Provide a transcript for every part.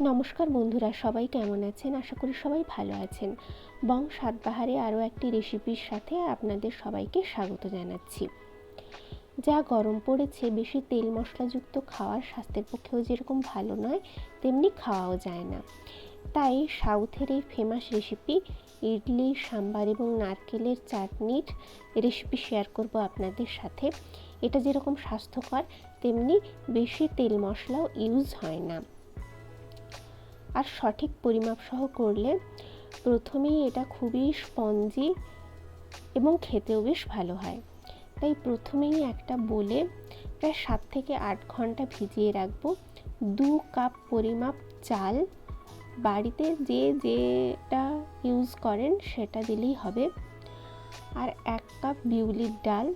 নমস্কার বন্ধুরা, সবাই কেমন আছেন? আশা করি সবাই ভালো আছেন। বং সাতবাহারে আরও একটি রেসিপির সাথে আপনাদের সবাইকে স্বাগত জানাচ্ছি। যা গরম পড়েছে, বেশি তেল মশলাযুক্ত খাওয়ার স্বাস্থ্যের পক্ষেও যেরকম ভালো নয়, তেমনি খাওয়াও যায় না। তাই সাউথের এই ফেমাস রেসিপি ইডলি, সাম্বার এবং নারকেলের চাটনির রেসিপি শেয়ার করব আপনাদের সাথে। এটা যেরকম স্বাস্থ্যকর, তেমনি বেশি তেল মশলাও ইউজ হয় না। আর সঠিক পরিমাপ সহ করলে প্রথমেই এটা খুবই স্পঞ্জি এবং খেতেও বেশ ভালো হয়। তাই প্রথমেই একটা বলে প্রায় সাত থেকে আট ঘণ্টা ভিজিয়ে রাখব। দু কাপ পরিমাপ চাল বাড়িতে যে যেটা ইউজ করেন সেটা দিলেই হবে। আর এক কাপ বিউলির ডাল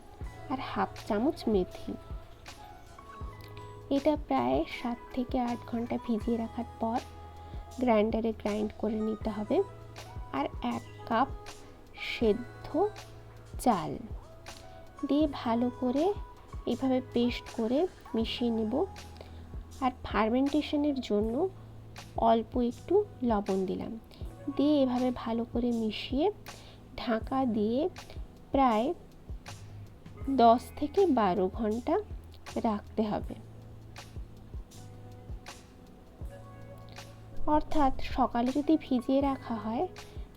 আর হাফ চামচ মেথি। এটা প্রায় সাত থেকে আট ঘণ্টা ভিজিয়ে রাখার পর গ্রাইন্ডারে গ্রাইন্ড করে নিতে হবে। আর এক কাপ সেদ্ধ চাল দিয়ে ভালো করে এভাবে পেস্ট করে মিশিয়ে নেব। আর ফার্মেন্টেশনের জন্য অল্প একটু লবণ দিলাম। দিয়ে এভাবে ভালো করে মিশিয়ে ঢাকা দিয়ে প্রায় দশ থেকে বারো ঘণ্টা রাখতে হবে। অর্থাৎ সকালে যদি ভিজিয়ে রাখা হয়,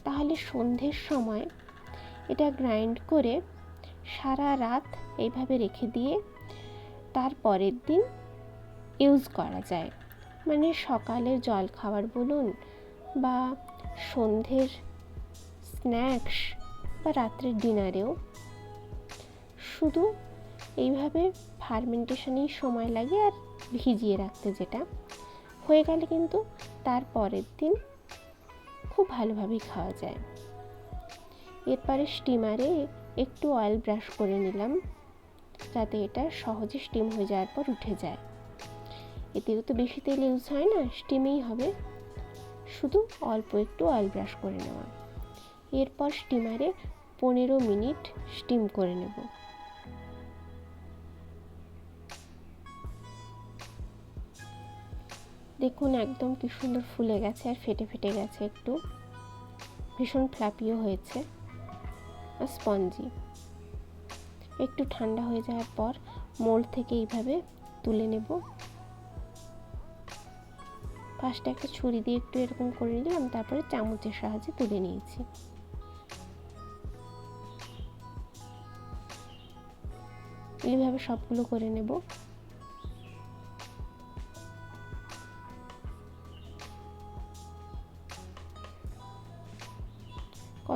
তাহলে সন্ধ্যের সময় এটা গ্রাইন্ড করে সারা রাত এইভাবে রেখে দিয়ে তার পরের দিন ইউজ করা যায়। মানে সকালের জল খাবার বলুন বা সন্ধ্যের স্ন্যাক্স বা রাত্রের ডিনারেও শুধু এইভাবে ফার্মেন্টেশনেই সময় লাগে আর ভিজিয়ে রাখতে যেটা। হয়ে গেলে কিন্তু তার পরের দিন খুব ভালোভাবেই খাওয়া যায়। এরপরে স্টিমারে একটু অয়েল ব্রাশ করে নিলাম, যাতে এটা সহজে স্টিম হয়ে যাওয়ার পর উঠে যায়। এতেও তো বেশি তেল ইউজ হয় না স্টিমেই হবে। শুধু অল্প একটু অয়েল ব্রাশ করে নেওয়া। এরপর স্টিমারে পনেরো মিনিট স্টিম করে নেব। দেখুন একদম কি সুন্দর ফুলে গেছে আর ফেটে ফেটে গেছে একটু। ভীষণ ফ্ল্যাপিও হয়েছে। আর স্পঞ্জি। একটু ঠান্ডা হয়ে যাওয়ার পর মোল্ড থেকে এইভাবে তুলে নেব। ফার্স্টে একটা ছুরি দিয়ে একটু এরকম করে নিলাম, তারপরে চামচের সাহায্যে তুলে নিয়েছি। এইভাবে সবগুলো করে নেব।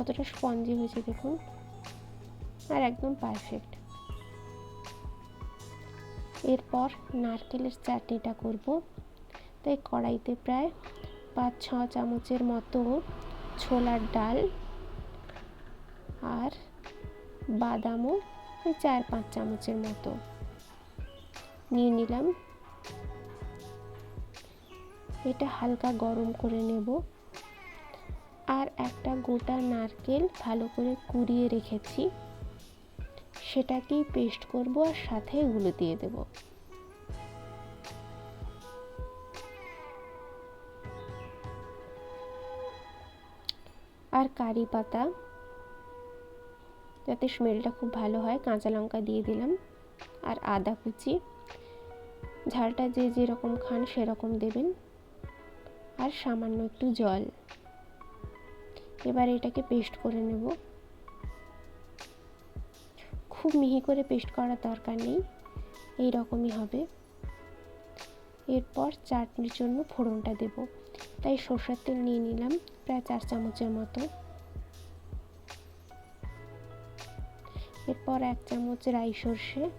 কতটা স্পঞ্জি হয়েছে দেখুন। আর একদম পারফেক্ট এরপর নারকেলের চাটনিটা করব। তাই কড়াইতে প্রায় পাঁচ ছ চামচের মতো ছোলার ডাল আর বাদামও ওই চার পাঁচ চামচের মতো। নিয়ে নিলাম। এটা হালকা গরম করে নেব। আর একটা গোটা নারকেল ভালো করে কুড়িয়ে রেখেছি। সেটাকেই পেস্ট করব আর সাথে এগুলো দিয়ে দেব। আর কারি পাতা, যাতে স্মেলটা খুব ভালো হয়, কাঁচা লঙ্কা দিয়ে দিলাম। আর আদা কুচি, ঝালটা যে যেরকম খান সেরকম দেবেন। আর সামান্য একটু জল। এবার এটাকে পেস্ট করে নেব। খুব মিহি করে পেস্ট করার দরকার নেই এই রকমই হবে। এরপর চাটনির জন্য ফোড়নটা দেব। তাই সর্ষের তেল নিয়ে নিলাম প্রায় চার চামচের মতো। এরপর এক চামচ রাই সর্ষে,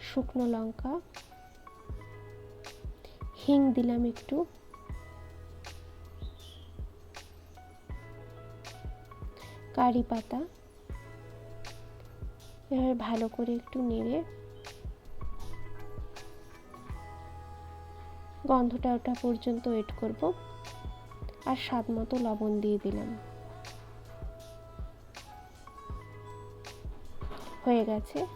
শুকনো লঙ্কা। হিং দিলাম একটু। কারি পাতা। এভাবে ভালো করে একটু নেড়ে গন্ধটা ওটা পর্যন্ত ওয়েট করব। আর স্বাদ মতো লবণ দিয়ে দিলাম। হয়ে গেছে।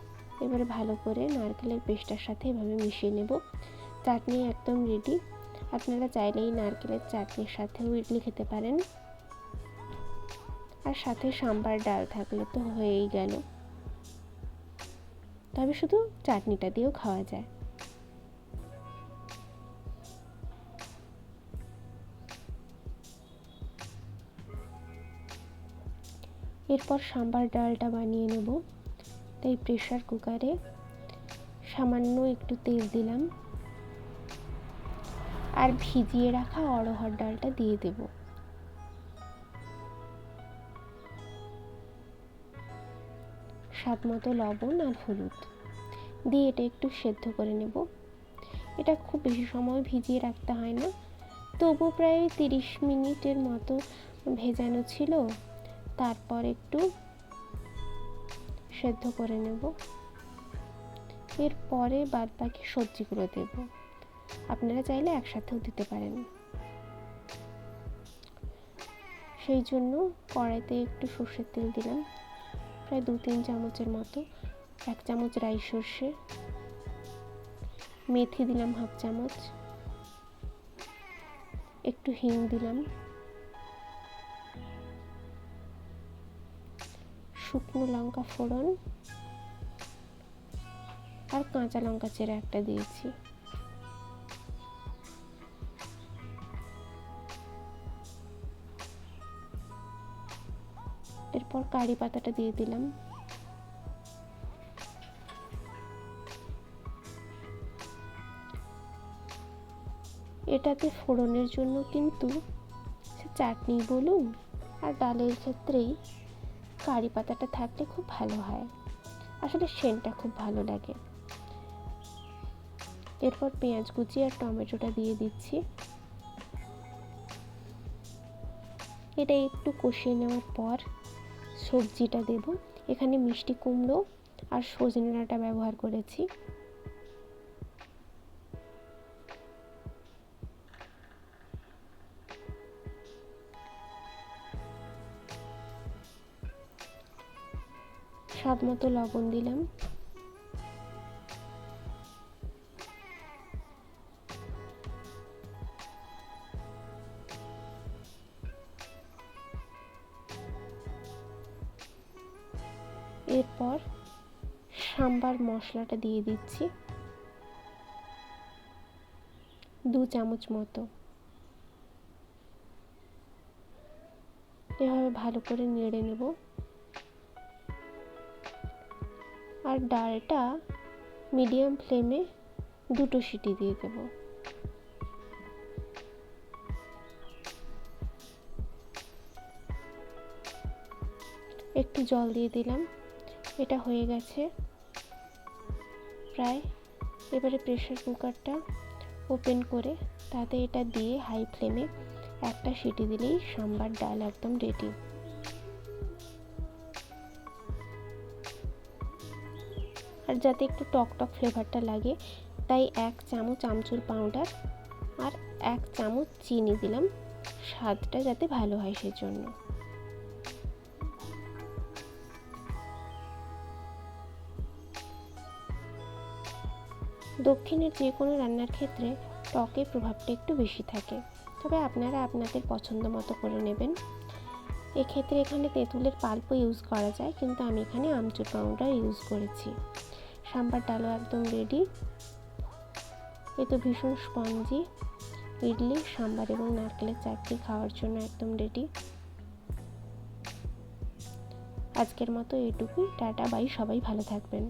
এবারে ভালো করে নারকেলের পেস্টার সাথে এভাবে মিশিয়ে নেব। চাটনি একদম রেডি আপনারা চাইলেই নারকেলের চাটনির সাথেও ইডলি খেতে পারেন। আর সাথে সাম্বার ডাল থাকলে তো হয়েই গেল। তবে শুধু চাটনিটা দিয়েও খাওয়া যায়। এরপর সাম্বার ডালটা বানিয়ে নেব। তাই প্রেশার কুকারে সামান্য একটু তেল দিলাম। আর ভিজিয়ে রাখা অড়হর ডালটা দিয়ে দেব। স্বাদ মতো লবণ আর হলুদ। দিয়ে এটা একটু সেদ্ধ করে নেব। এটা খুব বেশি সময় ভিজিয়ে রাখতে হয় না। তবু প্রায় তিরিশ মিনিটের মতো ভেজানো ছিল। তারপর একটু সেদ্ধ করে নেব। এরপরে বাদ বাকি সবজিগুলো দেব। আপনারা চাইলে একসাথেও দিতে পারেন। সেই জন্য কড়াইতে একটু সর্ষের তেল দিলাম। প্রায় দু তিন চামচের মতো, এক চামচ রাই সর্ষে, মেথি দিলাম হাফ চামচ, একটু হিং দিলাম, শুকনো লঙ্কা ফোড়ন আর কাঁচা লঙ্কা চেরা একটা দিয়েছি। এরপর কারি পাতাটা দিয়ে দিলাম। এটাতে ফোড়নের জন্য কিন্তু চাটনি বলুন আর ডালের ক্ষেত্রেই কারি পাতাটা থাকলে খুব ভালো হয়। আসলে সেন্টটা খুব ভালো লাগে। এরপর পেঁয়াজ কুচি আর টমেটোটা দিয়ে দিচ্ছি। এটা একটু কষিয়ে নেওয়ার পর সবজিটা দেব। এখানে মিষ্টি কুমড়ো আর সজনে ডাঁটা ব্যবহার করেছি। স্বাদ মতো লবণ দিলাম। এরপর সাম্বার মশলাটা দিয়ে দিচ্ছি। দু চামচ মতো। এভাবে ভালো করে নেড়ে নেব। আর ডালটা মিডিয়াম ফ্লেমে দুটো সিটি দিয়ে দেব। একটু জল দিয়ে দিলাম। এটা হয়ে গেছে। প্রায় এবারে প্রেশার কুকারটা ওপেন করে তাতে এটা দিয়ে হাই ফ্লেমে একটা সিটি দিলেই সাম্বার ডাল একদম রেডি আর যাতে একটু টক টক ফ্লেভারটা লাগে, তাই এক চামচ আমচুর পাউডার আর এক চামচ চিনি দিলাম। স্বাদটা যাতে ভালো হয় সেজন্য। দক্ষিণের যে কোনো রান্নার ক্ষেত্রে টকের প্রভাবটা একটু বেশি থাকে। তবে আপনারা আপনাদের পছন্দ মতো করে নেবেন। এক্ষেত্রে এখানে তেঁতুলের পাল্পও ইউজ করা যায়, কিন্তু আমি এখানে আমচুর পাউডার ইউজ করেছি। সাম্বার ডালও একদম রেডি এ তো ভীষণ স্পঞ্জি ইডলি সাম্বার এবং নারকেলের চাটনি খাওয়ার জন্য একদম রেডি আজকের মতো এটুকুই, টাটা বাই সবাই ভালো থাকবেন।